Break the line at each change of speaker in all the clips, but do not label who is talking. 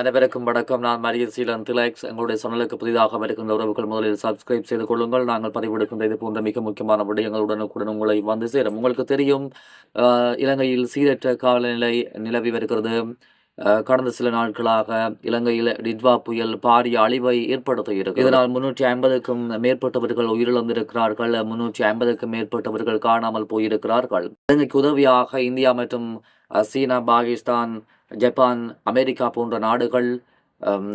அனைவருக்கும் வணக்கம். நான் மரிய சீலன் திலக்ஸ். எங்களுடைய சேனலுக்கு புதிதாக வருகின்ற உறவுகள் முதலில் சப்ஸ்கிரைப் செய்து கொள்ளுங்கள். நாங்கள் பதிவெடுக்கின்ற இது போன்ற மிக முக்கியமான விடயங்கள் உடனுக்குடன் உங்களை வந்து சேரும். உங்களுக்கு தெரியும் இலங்கையில் சீரற்ற காலநிலை நிலவி வருகிறது. கடந்த சில நாட்களாக இலங்கையில் டிட்வா புயல் பாரிய அழிவை ஏற்படுத்தி இருக்கு இதனால் முன்னூற்றி ஐம்பதுக்கும் மேற்பட்டவர்கள் உயிரிழந்திருக்கிறார்கள். முன்னூற்றி ஐம்பதுக்கும் மேற்பட்டவர்கள் காணாமல் போயிருக்கிறார்கள். இலங்கைக்கு உதவியாக இந்தியா மற்றும் சீனா பாகிஸ்தான் ஜப்பான் அமெரிக்கா போன்ற நாடுகள் ஹம்,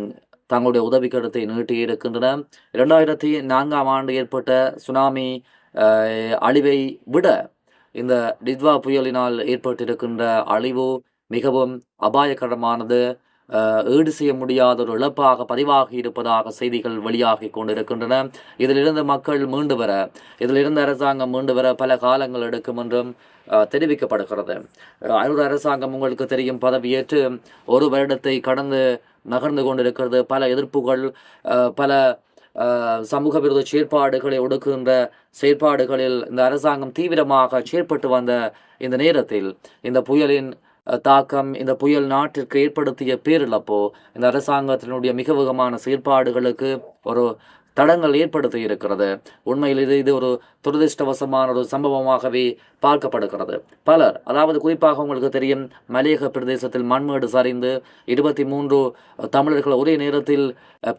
தங்களுடைய உதவி கருத்தை நீட்டி இருக்கின்றன இரண்டாயிரத்தி நான்காம் ஆண்டு ஏற்பட்ட சுனாமி அஹ், அழிவை விட இந்த டித்வா புயலினால் ஏற்பட்டிருக்கின்ற அழிவு மிகவும் அபாயகரமானது ஈடு செய்ய முடியாத ஒரு இழப்பாக பதிவாகி இருப்பதாக செய்திகள் வெளியாகி கொண்டிருக்கின்றன. இதிலிருந்து மக்கள் மீண்டு வர இதிலிருந்து அரசாங்கம் மீண்டு வர பல காலங்கள் எடுக்கும் என்றும் தெரிவிக்கப்படுகிறது. அரூர் அரசாங்கம் உங்களுக்கு தெரியும் பதவியேற்று ஒரு வருடத்தை கடந்து நகர்ந்து கொண்டிருக்கிறது. பல எதிர்ப்புகள் பல சமூக விரோத செயற்பாடுகளை ஒடுக்குகின்ற செயற்பாடுகளில் இந்த அரசாங்கம் தீவிரமாக செயற்பட்டு வந்த இந்த நேரத்தில் இந்த புயலின் தாக்கம் இந்த புயல் நாட்டிற்கு ஏற்படுத்திய பேரிழப்போ இந்த அரசாங்கத்தினுடைய மிக வேகமான செயற்பாடுகளுக்கு ஒரு தடங்கள் ஏற்படுத்தி இருக்கிறது. உண்மையில் இது இது ஒரு துரதிர்ஷ்டவசமான ஒரு சம்பவமாகவே பார்க்கப்படுகிறது. பலர் அதாவது குறிப்பாக உங்களுக்கு தெரியும் மலையக பிரதேசத்தில் மண்மேடு சரிந்து இருபத்தி மூன்று தமிழர்கள் ஒரே நேரத்தில்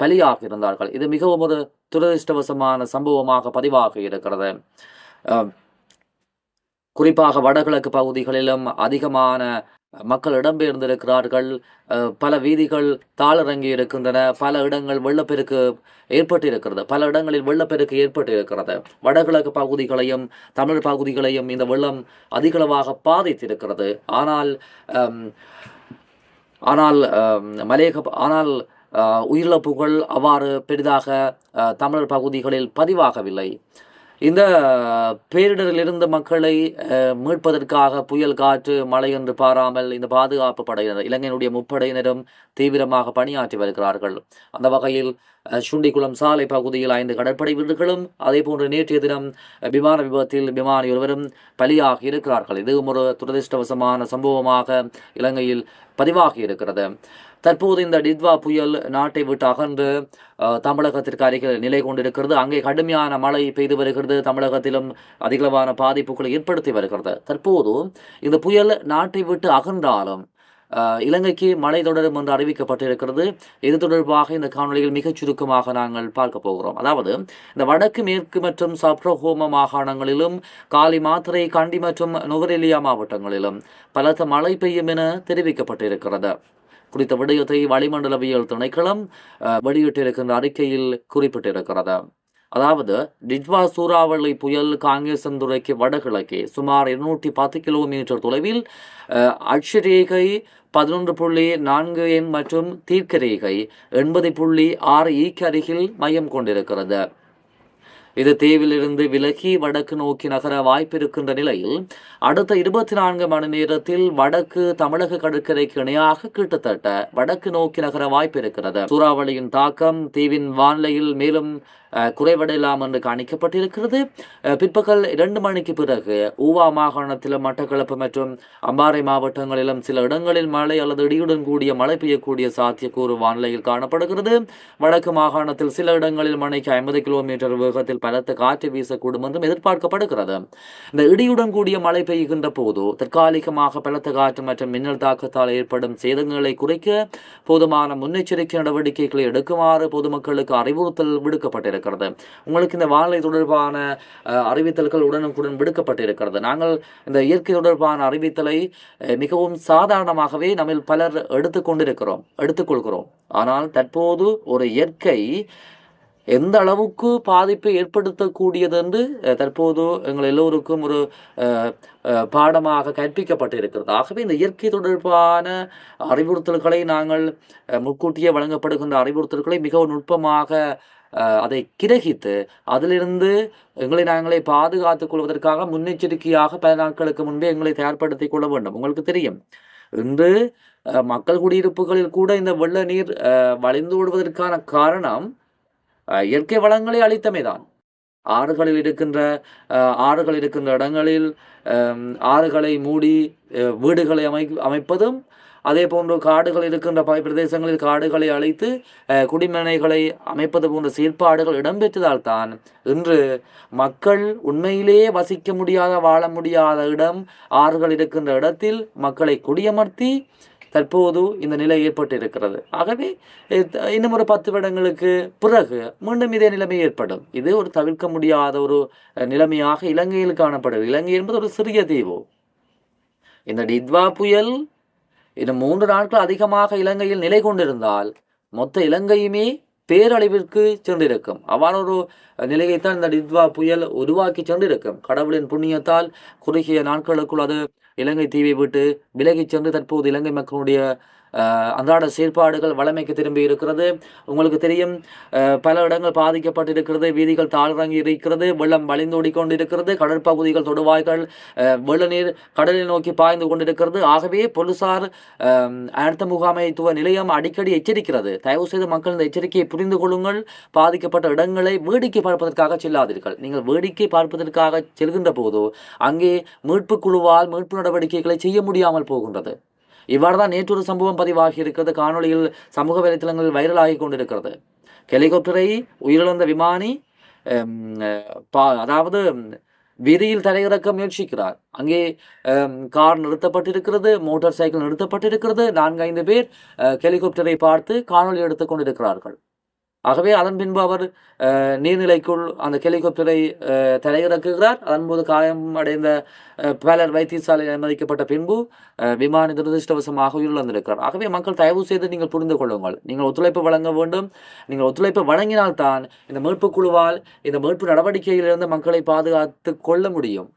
பலியாக இருந்தார்கள் இது மிகவும் ஒரு துரதிர்ஷ்டவசமான சம்பவமாக பதிவாகி இருக்கிறது. குறிப்பாக வடகிழக்கு பகுதிகளிலும் அதிகமான மக்கள் இடம்பெயர்ந்திருக்கிறார்கள். பல வீதிகள் தாளிறங்கி இருக்கின்றன. பல இடங்கள் வெள்ளப்பெருக்கு ஏற்பட்டிருக்கிறது. பல இடங்களில் வெள்ளப்பெருக்கு ஏற்பட்டிருக்கிறது. வடகிழக்கு பகுதிகளையும் தமிழ் பகுதிகளையும் இந்த வெள்ளம் அதிகளவாக பாதித்திருக்கிறது. ஆனால் ஆனால் மலையக ஆனால் உயிரிழப்புகள் அவ்வாறு பெரிதாக தமிழர் பகுதிகளில் பதிவாகவில்லை. இந்த பேரிடரில் இருந்த மக்களை மீட்பதற்காக புயல் காற்று மழை என்று பாராமல் இந்த பாதுகாப்பு படையினர் இலங்கையினுடைய முப்படையினரும் தீவிரமாக பணியாற்றி வருகிறார்கள். அந்த வகையில் சுண்டிக்குளம் சாலை பகுதியில் ஐந்து கடற்படை வீரர்களும் அதே போன்று நேற்றைய தினம் விமான விபத்தில் விமானி ஒருவரும் பலியாகி இருக்கிறார்கள். இதுவும் ஒரு துரதிர்ஷ்டவசமான சம்பவமாக இலங்கையில் பதிவாகி இருக்கிறது. தற்போது இந்த டித்வா புயல் நாட்டை விட்டு அகன்று தமிழகத்திற்கு அருகில் நிலை கொண்டிருக்கிறது. அங்கே கடுமையான மழை பெய்து வருகிறது. தமிழகத்திலும் அதிகளவான பாதிப்புகளை ஏற்படுத்தி வருகிறது. தற்போது இந்த புயல் நாட்டை விட்டு அகன்றாலும் இலங்கைக்கு மழை தொடரும் என்று அறிவிக்கப்பட்டிருக்கிறது. இது தொடர்பாக இந்த காணொலியில் மிகச் சுருக்கமாக நாங்கள் பார்க்க போகிறோம். அதாவது இந்த வடக்கு மேற்கு மற்றும் சப்ரஹோம மாகாணங்களிலும் காலி மாத்திரை கண்டி மற்றும் நுவரெலியா மாவட்டங்களிலும் பலத்த மழை பெய்யும் என தெரிவிக்கப்பட்டிருக்கிறது. குறித்த விடயத்தை வளிமண்டலவியல் திணைக்களம் வெளியிட்டிருக்கின்ற அறிக்கையில் குறிப்பிட்டிருக்கிறது. அதாவது டிட்வா சூறாவளி புயல் காங்கேசன்துறைக்கு வடகிழக்கே சுமார் இருநூற்றி பத்து கிலோமீட்டர் தொலைவில் அட்சரேகை பதினொன்று புள்ளி நான்கு எண் மற்றும் தீர்க்கரேகை எண்பது புள்ளி ஆறு ஈக்கு அருகில் மையம் கொண்டிருக்கிறது. இது தீவிலிருந்து விலகி வடக்கு நோக்கி நகர வாய்ப்பிருக்கின்ற நிலையில் அடுத்த இருபத்தி நான்கு மணி நேரத்தில் வடக்கு தமிழக கடற்கரைக்கு இணையாக கிட்டத்தட்ட வடக்கு நோக்கி நகர வாய்ப்பிருக்கிறது. சூறாவளியின் தாக்கம் தீவின் வானிலையில் மேலும் குறைபாடு இல்லாமல் என்று காணிக்கப்பட்டிருக்கிறது. பிற்பகல் இரண்டு மணிக்கு பிறகு ஊவா மாகாணத்திலும் மட்டக்களப்பு மற்றும் அம்பாறை மாவட்டங்களிலும் சில இடங்களில் மழை அல்லது இடியுடன் கூடிய மழை பெய்யக்கூடிய சாத்தியக்கூறு வானிலையில் காணப்படுகிறது. வடக்கு மாகாணத்தில் சில இடங்களில் மணிக்கு ஐம்பது கிலோமீட்டர் வேகத்தில் பலத்த காற்று வீசக்கூடும் என்றும் எதிர்பார்க்கப்படுகிறது. இந்த இடியுடன் கூடிய மழை பெய்கின்ற போது தற்காலிகமாக பலத்த காற்று மற்றும் மின்னல் தாக்கத்தால் ஏற்படும் சேதங்களை குறைக்க போதுமான முன்னெச்சரிக்கை நடவடிக்கைகளை எடுக்குமாறு பொதுமக்களுக்கு அறிவுறுத்தல் விடுக்கப்பட்டிருக்கிறது. உங்களுக்கு இந்த வானிலை தொடர்பான அறிவித்தல்கள் உடனுக்குடன் விடுக்கப்பட்டிருக்கிறது. நாங்கள் இந்த இயற்கை தொடர்பான அறிவித்தலை மிகவும் சாதாரணமாகவே நம்ம பலர் எடுத்துக்கொண்டிருக்கிறோம் எடுத்துக்கொள்கிறோம் ஆனால் தற்போது ஒரு இயற்கை எந்த அளவுக்கு பாதிப்பை ஏற்படுத்தக்கூடியது என்று அஹ், தற்போது எங்கள் எல்லோருக்கும் ஒரு அஹ், அஹ், பாடமாக ஆகவே இந்த இயற்கை தொடர்பான அறிவுறுத்தல்களை நாங்கள் அஹ், முன்கூட்டியே வழங்கப்படுகின்ற அறிவுறுத்தல்களை மிகவும் நுட்பமாக அதை கிரகித்து அதிலிருந்து எங்களை நாங்களே பாதுகாத்துக் கொள்வதற்காக முன்னெச்சரிக்கையாக பல நாட்களுக்கு முன்பே எங்களை தயார்படுத்திக் கொள்ள வேண்டும். உங்களுக்கு தெரியும். இன்று மக்கள் குடியிருப்புகளில் கூட இந்த வெள்ள நீர் அஹ், வழிந்து விடுவதற்கான காரணம் அஹ், இயற்கை வளங்களை அளித்தமைதான் ஆறுகளில் இருக்கின்ற ஆறுகள் இருக்கின்ற இடங்களில் ஆறுகளை மூடி வீடுகளை அமை அமைப்பதும் அதே போன்று காடுகள் இருக்கின்ற பல பிரதேசங்களில் காடுகளை அழைத்து குடிமனைகளை அமைப்பது போன்ற செயற்பாடுகள் இடம்பெற்றதால் தான் இன்று மக்கள் உண்மையிலேயே வசிக்க முடியாத வாழ முடியாத இடம் ஆறுகள் இருக்கின்ற இடத்தில் மக்களை குடியமர்த்தி தற்போது இந்த நிலை ஏற்பட்டிருக்கிறது. ஆகவே இன்னும் ஒரு பத்து வருடங்களுக்கு பிறகு மீண்டும் இதே நிலைமை ஏற்படும். இது ஒரு தவிர்க்க முடியாத ஒரு நிலைமையாக இலங்கையில் காணப்படும் இலங்கை என்பது ஒரு சிறிய தீவு. இந்த டித்வா புயல் இன்னும் மூன்று நாட்கள் அதிகமாக இலங்கையில் நிலை கொண்டிருந்தால் மொத்த இலங்கையுமே பேரழிவிற்கு சென்றிருக்கும். அவ்வாறு ஒரு நிலையைத்தான் இந்த டித்வா புயல் உருவாக்கி சென்றிருக்கும். கடவுளின் புண்ணியத்தால் குறுகிய நாட்களுக்குள் அது இலங்கை தீவை விட்டு விலகிச் சென்று தற்போது இலங்கை மக்களுடைய அன்றாட செயற்பாடுகள் வளமைக்கு திரும்பி இருக்கிறது. உங்களுக்கு தெரியும் பல இடங்கள் பாதிக்கப்பட்டிருக்கிறது வீதிகள் தாழ்றங்கி இருக்கிறது வெள்ளம் வழிந்தோடி கொண்டிருக்கிறது கடற்பகுதிகள் தொடுவாய்கள் வெள்ளநீர் வெள்ள நீர் கடலை நோக்கி பாய்ந்து கொண்டிருக்கிறது. ஆகவே போலீசார் அடுத்த முகாமைத்துவ நிலையம் அடிக்கடி எச்சரிக்கிறது. தயவு செய்து மக்கள் இந்த எச்சரிக்கையை புரிந்து கொள்ளுங்கள். பாதிக்கப்பட்ட இடங்களை வேடிக்கை பார்ப்பதற்காக செல்லாதீர்கள். நீங்கள் வேடிக்கை பார்ப்பதற்காக செல்கின்ற போதோ அங்கே மீட்பு குழுவால் மீட்பு நடவடிக்கைகளை செய்ய முடியாமல் போகின்றது. இவ்வாறு தான் நேற்றொரு சம்பவம் பதிவாகி இருக்கிறது காணொளியில் சமூக வலைத்தளங்களில் வைரலாகி கொண்டிருக்கிறது. ஹெலிகாப்டரை உயிரிழந்த விமானி பா- அதாவது வீதியில் தரையிறக்க முயற்சிக்கிறார். அங்கே கார் நிறுத்தப்பட்டிருக்கிறது மோட்டார் சைக்கிள் நிறுத்தப்பட்டிருக்கிறது. நான்கு ஐந்து பேர் ஹெலிகாப்டரை பார்த்து காணொளி எடுத்துக் கொண்டிருக்கிறார்கள். ஆகவே அதன் பின்பு அவர் நீர்நிலைக்குள் அந்த ஹெலிகாப்டரை தலையிறக்குகிறார் அதன் அதன்போது காயம் அடைந்த பேலர் பலர் வைத்தியசாலையில் அனுமதிக்கப்பட்ட பின்பு விமானி துரதிருஷ்டவசமாக உயிரிழந்திருக்கிறார். ஆகவே மக்கள் தயவு செய்து நீங்கள் புரிந்து கொள்ளுங்கள். நீங்கள் ஒத்துழைப்பு வழங்க வேண்டும். நீங்கள் ஒத்துழைப்பு வழங்கினால்தான் இந்த மீட்பு குழுவால் இந்த மீட்பு நடவடிக்கையிலிருந்து மக்களை பாதுகாத்து கொள்ள முடியும்.